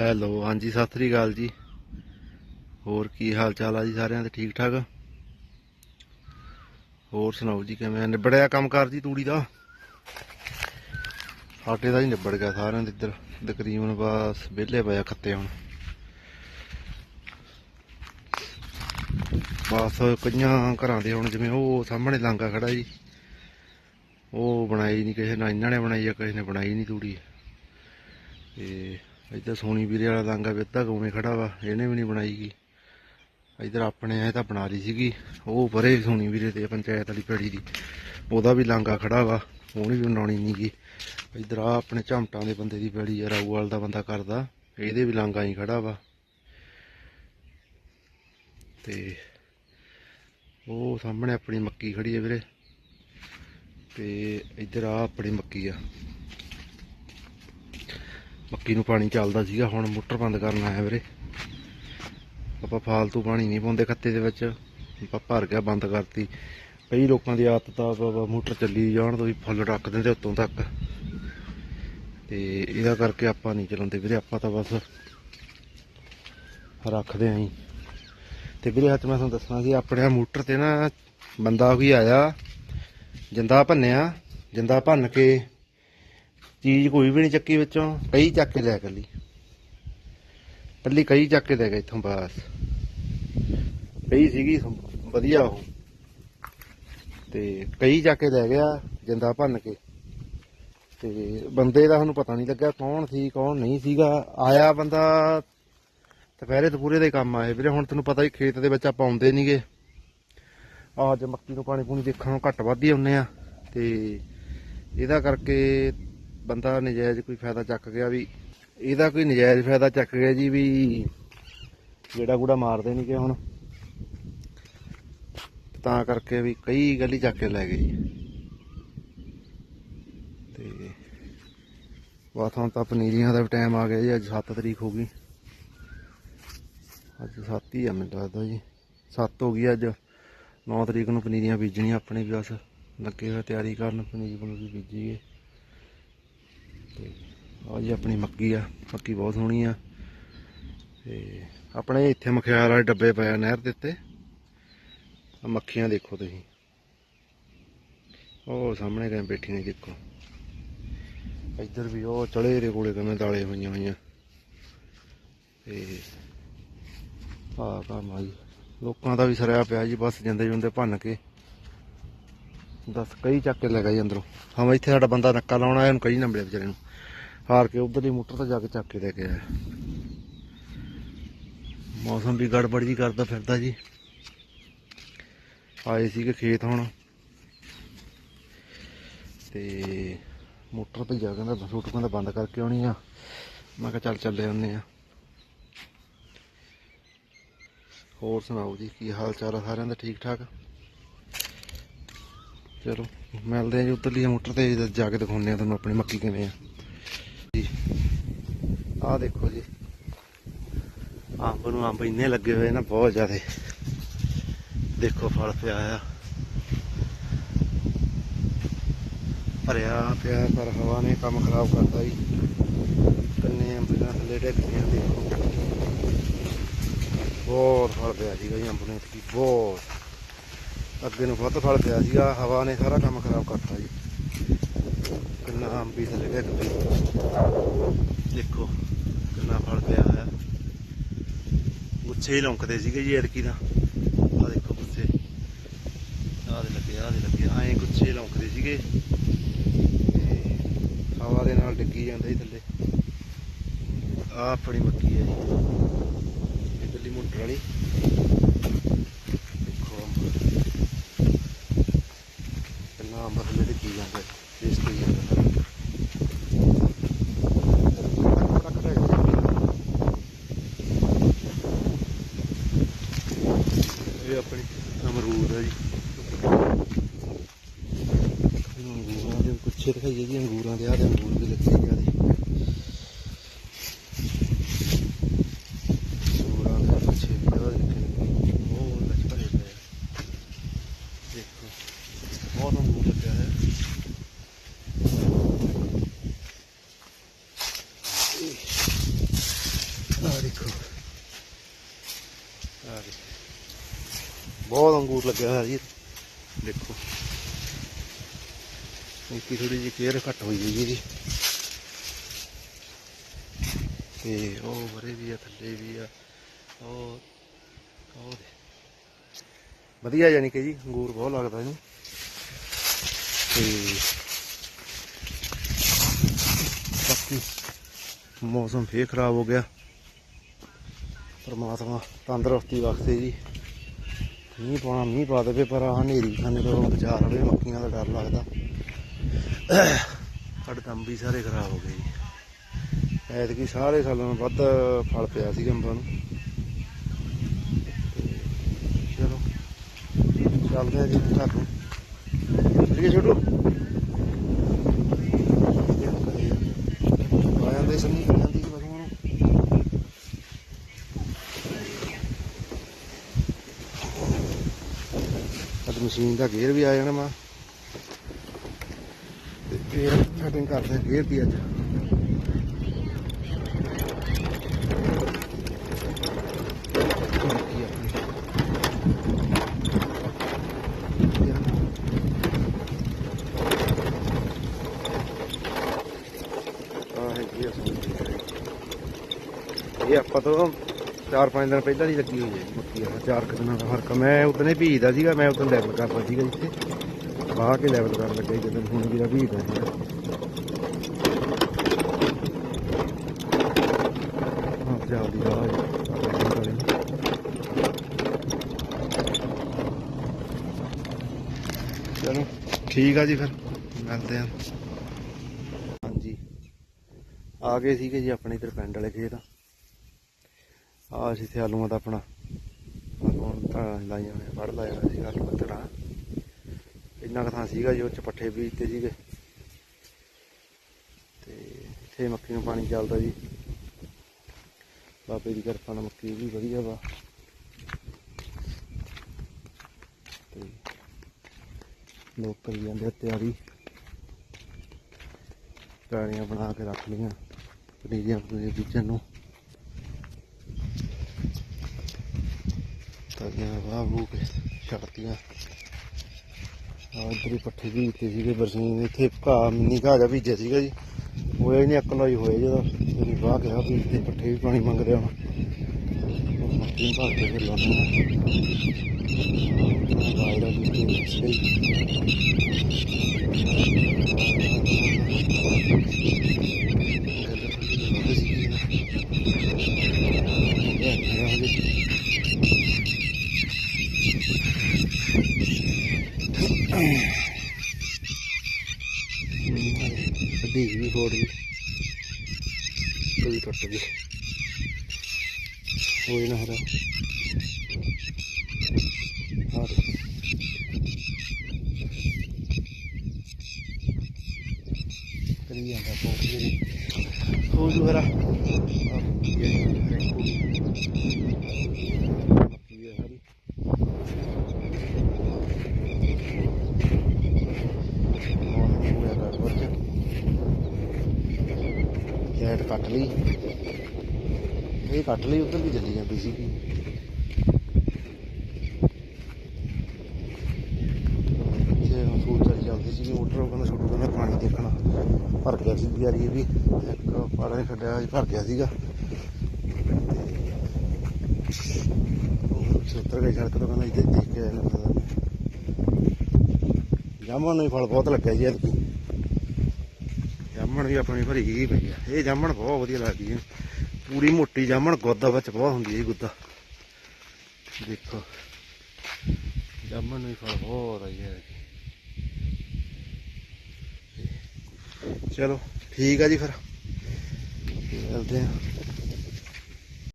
Hello, ਹਾਂਜੀ, ਸਤਿ ਸ੍ਰੀ ਅਕਾਲ ਜੀ। ਹੋਰ ਕੀ ਹਾਲ ਚਾਲ ਆ ਜੀ ਸਾਰਿਆਂ ਦੇ? ਠੀਕ ਠਾਕ? ਹੋਰ ਸੁਣਾਓ ਜੀ, ਕਿਵੇਂ ਨਿਬੜਿਆ ਕੰਮ ਕਾਰ ਜੀ ਤੂੜੀ ਦਾ? ਸਾਡੇ ਦਾ ਹੀ ਨਿਬੜ ਗਿਆ ਸਾਰਿਆਂ ਦੇ ਇੱਧਰ। ਤਕਰੀਬਨ ਬਸ ਵਿਹਲੇ ਪਏ ਖੱਤੇ ਹੁਣ। ਬਸ ਕਈਆਂ ਘਰਾਂ ਦੇ ਹੁਣ ਜਿਵੇਂ ਉਹ ਸਾਹਮਣੇ ਲਾਂਗਾ ਖੜਾ ਜੀ। ਉਹ ਬਣਾਈ ਨਹੀਂ ਕਿਸੇ ਨੇ ਇਹਨਾਂ ਨੇ ਬਣਾਈ ਆ, ਕਿਸੇ ਨੇ ਬਣਾਈ ਨਹੀਂ ਤੂੜੀ। ਤੇ ਇੱਧਰ ਸੋਨੀ ਵੀਰੇ ਵਾਲਾ ਲਾਂਗਾ ਵੀ ਅੱਧਾ ਗਾਉਣੇ ਖੜਾ ਵਾ, ਇਹਨੇ ਵੀ ਨਹੀਂ ਬਣਾਈ ਗੀ। ਇੱਧਰ ਆਪਣੇ ਇਹ ਤਾਂ ਬਣਾ ਲਈ ਸੀਗੀ, ਉਹ ਪਰੇ ਸੋਨੀ ਵੀਰੇ ਤੇ ਪੰਚਾਇਤ ਵਾਲੀ ਪੈੜੀ ਦੀ। ਉਹਦਾ ਵੀ ਲਾਂਗਾ ਖੜਾ ਵਾ ਉਹਨੇ ਵੀ ਬਣਾਉਣੀ ਨਹੀਂ ਗੀ। ਇੱਧਰ ਆ ਆਪਣੇ ਝਮਟਾਂ ਦੇ ਬੰਦੇ ਦੀ ਪੈੜੀ ਆ ਰਾਊਵਾਲ ਦਾ ਬੰਦਾ ਕਰਦਾ, ਇਹਦੇ ਵੀ ਲਾਂਗਾ ਹੀ ਖੜਾ ਵਾ। ਤੇ ਉਹ ਸਾਹਮਣੇ ਆਪਣੀ ਮੱਕੀ ਖੜੀ ਹੈ ਵੀਰੇ। ਤੇ ਇੱਧਰ ਆ ਆਪਣੀ ਮੱਕੀ ਆ। ਮੱਕੀ ਨੂੰ ਪਾਣੀ ਚੱਲਦਾ ਸੀਗਾ, ਹੁਣ ਮੋਟਰ ਬੰਦ ਕਰਨ ਆਇਆ ਵੀਰੇ। ਆਪਾਂ ਫਾਲਤੂ ਪਾਣੀ ਨਹੀਂ ਪਾਉਂਦੇ ਖੱਤੇ ਦੇ ਵਿੱਚ, ਆਪਾਂ ਭਰ ਗਿਆ, ਬੰਦ ਕਰਤੀ। ਕਈ ਲੋਕਾਂ ਦੀ ਆਦਤ ਆ ਵਾ- ਮੋਟਰ ਚੱਲੀ ਜਾਣ ਤੋਂ ਹੀ ਫੁੱਲ ਰੱਖ ਦਿੰਦੇ ਉੱਤੋਂ ਤੱਕ। ਤੇ ਇਹਦਾ ਕਰਕੇ ਆਪਾਂ ਨਹੀਂ ਚਲਾਉਂਦੇ ਵੀਰੇ, ਆਪਾਂ ਤਾਂ ਬਸ ਰੱਖਦੇ ਆਂ ਹੀ। ਤੇ ਵੀਰੇ ਹੱਥ ਮੈਂ ਤੁਹਾਨੂੰ ਦੱਸਣਾ ਸੀ, ਆਪਣੇ ਆਹ ਮੋਟਰ ਤੇ ਨਾ ਬੰਦਾ ਕੋਈ ਆਇਆ, ਜਿੰਦਾ ਭੰਨਿਆ, ਜਿੰਦਾ ਭੰਨ ਕੇ ਚੀਜ਼ ਕੋਈ ਵੀ ਨਹੀਂ ਚੱਕੀ ਵਿੱਚੋਂ। ਕਈ ਚੱਕ ਕੇ ਲੈ ਕੱਲੀ ਕੱਲੀ ਕਈ ਚੱਕ ਕੇ ਲੈ ਗਏ ਇੱਥੋਂ ਬਸ। ਕਈ ਸੀਗੀ ਵਧੀਆ ਉਹ। ਤੇ ਕਈ ਚੱਕ ਕੇ ਲੈ ਗਿਆ, ਜਿੰਦਾ ਭੰਨ ਕੇ। ਤੇ ਬੰਦੇ ਦਾ ਸਾਨੂੰ ਪਤਾ ਨਹੀਂ ਲੱਗਾ ਕੌਣ ਸੀ, ਕੌਣ ਨਹੀਂ ਸੀਗਾ। ਆਇਆ ਬੰਦਾ, ਦੁਪਹਿਰੇ ਦੁਪਹਿਰੇ ਦੇ ਕੰਮ ਆਏ ਵੀਰੇ। ਹੁਣ ਤੈਨੂੰ ਪਤਾ ਹੀ ਖੇਤ ਦੇ ਵਿੱਚ ਆਪਾਂ ਆਉਂਦੇ ਨਹੀਂਗੇ ਆ ਅੱਜ ਮੱਕੀ ਨੂੰ ਪਾਣੀ ਪੂਣੀ ਦੇਖਣ ਨੂੰ ਘੱਟ ਵੱਧ ਹੀ ਆਉਂਦੇ ਆ। ਤੇ ਇਹਦਾ ਕਰਕੇ ਬੰਦਾ ਨਜਾਇਜ਼ ਕੋਈ ਫਾਇਦਾ ਚੱਕ ਗਿਆ ਵੀ, ਇਹਦਾ ਕੋਈ ਨਜਾਇਜ਼ ਫਾਇਦਾ ਚੱਕ ਗਿਆ ਜੀ ਵੀ ਜਿਹੜਾ ਗੂੜਾ ਮਾਰਦੇ ਨਹੀਂ ਕਿ ਹੁਣ। ਤਾਂ ਕਰਕੇ ਵੀ ਕਈ ਗਲੀ ਚੱਕ ਕੇ ਲੈ ਗਏ ਜੀ। ਤੇ ਬਾਤ ਹੁਣ ਤਾਂ ਪਨੀਰੀਆਂ ਦਾ ਵੀ ਟਾਈਮ ਆ ਗਿਆ ਜੀ, ਅੱਜ 7 ਤਰੀਕ ਹੋ ਗਈ। ਅੱਜ 7 ਹੀ ਆ ਮੈਨੂੰ ਲੱਗਦਾ ਜੀ। 7 ਹੋ ਗਈ ਅੱਜ। 9 ਤਰੀਕ ਨੂੰ ਪਨੀਰੀਆਂ ਬੀਜਣੀਆਂ ਆਪਣੇ ਵੀ ਬਸ। ਲੱਗੇ ਹੋਏ ਤਿਆਰੀ ਕਰਨ, ਪਨੀਰ ਪਨੂਰੀ ਬੀਜੀਏ। ਤੇ ਆ ਜੀ, ਆਪਣੀ ਮੱਕੀ ਆ, ਮੱਕੀ ਬਹੁਤ ਸੋਹਣੀ ਆ। ਤੇ ਆਪਣੇ ਇੱਥੇ ਮਖਿਆਲ ਵਾਲੇ ਡੱਬੇ ਪਏ ਆ ਨਹਿਰ ਦੇ ਉੱਤੇ। ਆ ਮੱਖੀਆਂ ਦੇਖੋ ਤੁਸੀਂ। ਉਹ ਸਾਹਮਣੇ ਕਿਵੇਂ ਬੈਠੀ ਨੇ ਦੇਖੋ। ਇੱਧਰ ਵੀ ਉਹ ਚੜੇ ਦੇ ਕੋਲੇ ਕਿਵੇਂ ਦਾਲੇ ਹੋਈਆਂ ਹੋਈਆਂ। ਤੇ ਆ ਕੰਮ ਆ ਜੀ। ਲੋਕਾਂ ਦਾ ਵੀ ਸਰਿਆ ਪਿਆ ਜੀ, ਬਸ ਜਾਂਦੇ ਜੁੰਦੇ ਭੰਨ ਕੇ। ਦੱਸ, ਕਈ ਚੱਕ ਕੇ ਲੈ ਗਏ ਅੰਦਰੋਂ। ਹਾਂ, ਇੱਥੇ ਸਾਡਾ ਬੰਦਾ ਨੱਕਾ ਲਾਉਣਾ ਇਹਨੂੰ ਕਈ ਨਾ ਮਿਲਿਆ ਵਿਚਾਰੇ ਨੂੰ। ਹਾਰ ਕੇ ਉਧਰਲੀ ਮੋਟਰ ਤੇ ਜਾ ਕੇ ਚੱਕ ਕੇ ਲੈ ਕੇ ਆਇਆ। ਮੌਸਮ ਵੀ ਗੜਬੜ ਜੀ ਕਰਦਾ ਫਿਰਦਾ ਜੀ। ਆਏ ਸੀਗੇ ਖੇਤ ਹੁਣ। ਤੇ ਮੋਟਰ ਤੇ ਜਾ ਕਹਿੰਦਾ ਬਸ ਕਹਿੰਦਾ ਬੰਦ ਕਰਕੇ ਆਉਣੀ ਆ। ਮੈਂ ਕਿਹਾ ਚੱਲ ਚੱਲੇ ਆਉਂਦੇ ਆ। ਹੋਰ ਸੁਣਾਓ ਜੀ, ਕੀ ਹਾਲ ਚਾਲ ਆ ਸਾਰਿਆਂ ਦਾ, ਠੀਕ ਠਾਕ? ਚਲੋ, ਮਿਲਦੇ ਆ ਜੀ ਉੱਧਰਲੀ ਮੋਟਰ ਤੇ ਜਾ ਕੇ ਦਿਖਾਉਂਦੇ ਆ ਤੁਹਾਨੂੰ ਆਪਣੀ ਮੱਕੀ ਕਿਵੇਂ ਆ। ਆਹ ਦੇਖੋ ਜੀ। ਅੰਬ ਨੂੰ ਅੰਬ ਇੰਨੇ ਲੱਗੇ ਹੋਏ ਨਾ, ਬਹੁਤ ਜ਼ਿਆਦਾ। ਦੇਖੋ ਫਲ ਪਿਆ ਆ। ਭਰਿਆ ਪਿਆ, ਪਰ ਹਵਾ ਨੇ ਕੰਮ ਖਰਾਬ ਕਰਤਾ ਜੀ। ਕੰਨੇ ਅੰਬੀਆਂ ਥੱਲੇ ਡਿੱਗ ਗਿਆ ਦੇਖੋ। ਬਹੁਤ ਫਲ ਪਿਆ ਸੀਗਾ ਜੀ ਅੰਬ ਨੇ ਐਤਕੀ ਬਹੁਤ। ਅੱਗੇ ਨੂੰ ਵੱਧ ਫਲ ਪਿਆ ਸੀਗਾ, ਹਵਾ ਨੇ ਸਾਰਾ ਕੰਮ ਖਰਾਬ ਕਰਤਾ ਜੀ। ਕਿੰਨਾ ਅੰਬੀ ਥੱਲੇ ਡਿੱਗ ਪਈ ਦੇਖੋ, ਕਿੰਨਾ ਫਲ ਪਿਆ ਹੋਇਆ। ਗੁੱਛੇ ਹੀ ਲੌਂਕਦੇ ਸੀਗੇ ਜੀ ਐਰਕੀ ਦਾ ਆ ਦੇਖੋ ਗੁੱਛੇ ਆਹ ਦੇ ਲੱਗੇ, ਆਹ ਦੇ ਲੱਗੇ। ਐਂ ਗੁੱਛੇ ਲੌਂਕਦੇ ਸੀਗੇ। ਹਵਾ ਦੇ ਨਾਲ ਡਿੱਗੀ ਜਾਂਦਾ ਸੀ ਥੱਲੇ। ਆ ਆਪਣੀ ਮੱਕੀ ਹੈ ਜੀ। ਇਹ ਦਿੱਲੀ ਮੋਟਰ ਵਾਲੀ। ਦੇਖੋ ਅੰਬ। ਕਿੰਨਾ ਅੰਬ ਥੱਲੇ ਡਿੱਗੀ ਜਾਂਦਾ ਇਸ ਤੇ ਜਾਂਦਾ। ਲੱਗੇ ਜੀ ਅੰਗੂਰਾਂ ਦੇ, ਆਹ ਅੰਗੂਰ ਵੀ ਲੱਗੇ ਜੀ ਆਦੇ ਅੰਗੂਰਾਂ ਦੇ ਪਿੱਛੇ ਵੀ ਆਹ ਉਹ ਲੱਗ ਪਰੇ ਦੇਖੋ, ਬਹੁਤ ਅੰਗੂਰ ਲੱਗਿਆ ਹੈ ਆਹ ਦੇਖੋ। ਆਹ ਦੇਖੋ। ਬਹੁਤ ਅੰਗੂਰ ਲੱਗਿਆ ਹੈ ਜੀ। ਦੇਖੋ। ਇੱਕੀ ਥੋੜੀ ਜਿਹੀ ਕੇਅਰ ਘੱਟ ਹੋਈ ਹੋਈ ਜੀ। ਇਹਦੀ ਤੇ ਉਹ ਵਰੇ ਵੀ ਆ, ਥੱਲੇ ਵੀ ਆ। ਉਹ ਉਹ ਵਧੀਆ ਯਾਨੀ ਕਿ ਜੀ, ਅੰਗੂਰ ਬਹੁਤ ਲੱਗਦਾ ਇਹਨੂੰ। ਤੇ ਬਾਕੀ ਮੌਸਮ ਫੇਰ ਖਰਾਬ ਹੋ ਗਿਆ। ਪਰਮਾਤਮਾ ਤੰਦਰੁਸਤੀ ਬਖਸ਼ੇ ਜੀ। ਮੀਂਹ ਪਾਉਣਾ, ਮੀਂਹ ਪਾ ਦੇਵੇ, ਪਰ ਆਹ ਹਨੇਰੀ ਖਾਨੇ ਤੋਂ ਬਚਾ ਰਵੇ ਮੱਕੀਆਂ ਦਾ ਡਰ ਲੱਗਦਾ। ਸਾਡੇ ਕੰਮ ਵੀ ਸਾਰੇ ਖਰਾਬ ਹੋ ਗਏ ਜੀ। ਐਤਕੀ ਸਾਰੇ ਸਾਲਾਂ ਨੂੰ ਵੱਧ ਫਲ ਪਿਆ ਸੀ ਅੰਬਾਂ ਨੂੰ। ਚਲੋ, ਚੱਲਦੇ ਆ ਜੀ ਘਰ ਨੂੰ ਠੀਕ ਛੋਟੂ। ਆ ਜਾਂਦੇ ਸੰਨੀ ਜਾਂਦੀ ਜੀ ਪਸ਼ੂਆਂ ਨੂੰ। ਅੱਜ ਮਸ਼ੀਨ ਦਾ ਗੇਅਰ ਵੀ ਆ ਜਾਣਾ ਮਾ ਫੇਰ ਕਟਿੰਗ ਕਰਦੇ ਆ ਗੇਅਰ ਦੀ ਅੱਜ। ਇਹ ਆਪਾਂ ਤੋਂ ਚਾਰ ਪੰਜ ਦਿਨ ਪਹਿਲਾਂ ਦੀ ਲੱਗੀ ਹੋਈ ਹੈ ਮੱਕੀ ਆ। ਚਾਰ ਕੁ ਦਿਨਾਂ ਦਾ ਫ਼ਰਕ ਮੈਂ ਮੈਂ ਹੀ ਭੀਜਦਾ ਸੀਗਾ, ਮੈਂ ਉਦੋਂ ਲੈਵਲ ਕਰਦਾ ਸੀਗਾ ਇੱਥੇ। ਬਾਹ ਕੇ ਲੈਵਲ ਕਰਨ ਲੱਗੇ ਜਦੋਂ ਹੁਣ ਵੀ ਭੀਜਦਾ ਸੀਗਾ ਹਾਂ ਜਲਦੀ ਆ ਚਲੋ, ਠੀਕ ਆ ਜੀ ਫਿਰ, ਮਿਲਦੇ ਆ। ਹਾਂਜੀ, ਆ ਗਏ ਸੀਗੇ ਜੀ ਆਪਣੇ ਇਧਰ ਪਿੰਡ ਵਾਲੇ ਖੇਤ। ਆ ਸੀ ਇੱਥੇ ਆਲੂਆਂ ਦਾ ਆਪਣਾ ਆਲੂਆਂ ਤਾਂ ਲਾਈਆਂ ਹੋਈਆਂ ਫੜ ਲਾਇਆ ਹੋਇਆ ਸੀ ਆਲੂ ਤਰਾ ਇੰਨਾ ਕੁ ਥਾਂ ਸੀਗਾ ਜੀ, ਉਹ ਚ ਪੱਠੇ ਬੀਜਤੇ ਸੀਗੇ। ਤੇ ਇੱਥੇ ਮੱਕੀ ਨੂੰ ਪਾਣੀ ਚੱਲਦਾ ਜੀ। ਬਾਬੇ ਦੀ ਕਿਰਪਾ ਨਾਲ ਮੱਕੀ ਵੀ ਵਧੀਆ ਵਾ। ਤੇ ਲੋਕ ਕਰੀ ਜਾਂਦੇ ਆ ਤਿਆਰੀ। ਪੈੜੀਆਂ ਬਣਾ ਕੇ ਰੱਖ ਲਈਆਂ, ਪਨੀਰੀਆਂ ਪਨੀਰੀਆਂ ਬੀਜਣ ਨੂੰ। ਤਾਂੀਆਂ ਵਾਹ ਵੂ ਕੇ ਛੱਡਤੀਆਂ। ਆ ਇੱਧਰ ਹੀ ਪੱਠੇ ਵੀ ਦਿੱਤੇ ਸੀਗੇ ਬਰਸੀਨ ਇੱਥੇ ਘਾਹ ਮਿੰਨੀ ਘਾਹ ਜਾ ਭੀਜਿਆ ਸੀਗਾ ਜੀ। ਹੋਇਆ ਹੀ ਨਹੀਂ ਅਕਲ ਹੋਈ ਹੋਇਆ ਜਦੋਂ ਮੇਰੀ ਵਾਹ ਗਿਆ ਵੀ ਇੱਥੇ ਪੱਠੇ ਵੀ ਪਾਣੀ ਮੰਗ ਰਿਹਾ ਹੁਣ ਮੱਕੀ ਭਰ ਕੇ ਫਿਰ ਲਾਉਣੀ ਆ। ਵੀ ਤੇ ਸਹੀ ਵੱਡੀ ਵੀ। ਫੋੜ ਗਈ ਕੋਈ ਟੁੱਟ ਗਈ ਹੋਈ ਨਾ ਹਰਾ। ਹਾਂ ਕਰੀ ਜਾਂਦਾ ਪਹੁੰਚ ਗਈ ਹੋ ਜੂ ਹਰਾ ਕੀ ਹੈ ਹਰੀ ਮੌਸਮ ਪੂਰਾ ਗੜਬੜ ਚ ਲਾਈਟ ਕੱਟ ਲਈ। ਇਹ ਕੱਟ ਲਈ, ਉਧਰ ਵੀ ਚੱਲੀ ਜਾਂਦੀ ਸੀ ਜੇ ਸੂਰ ਚੱਲੀ ਜਾਂਦੀ ਸੀ ਮੋਟਰ ਉਹ ਕਹਿੰਦਾ ਛੋਟੂ ਕਹਿੰਦਾ ਪਾਣੀ ਦੇਖਣਾ। ਭਰ ਗਿਆ ਸੀ ਬਿਆਰੀ ਇਹ ਵੀ। ਇੱਕ ਪਾੜਾ ਨੇ ਛੱਡਿਆ ਭਰ ਗਿਆ ਸੀਗਾ। ਉਹ ਸੱਤਰ ਗਈ ਸੜਕ ਤੋਂ, ਕਹਿੰਦਾ ਇੱਥੇ ਦੇਖ ਕੇ ਆਇਆ ਨਾ ਨੂੰ ਫਲ ਬਹੁਤ ਲੱਗਿਆ ਜੀ, ਐਤਕੀ। ਜਾਮਣ ਵੀ ਆਪਣੀ ਭਰੀ ਗਈ ਪਈ ਆ। ਇਹ ਜਾਮਣ ਬਹੁਤ ਵਧੀਆ ਲੱਗਦੀ ਹੈ ਪੂਰੀ ਮੋਟੀ ਜਾਮਣ ਗੁੱਦਾ ਵਿੱਚ ਬਹੁਤ ਹੁੰਦੀ ਹੈ ਜੀ ਗੁੱਦਾ। ਦੇਖੋ। ਜਾਮਣ ਵੀ ਫਲ ਬਹੁਤ ਆਈ ਹੈ। ਚਲੋ, ਠੀਕ ਆ ਜੀ ਫਿਰ। ਮਿਲਦੇ ਆ।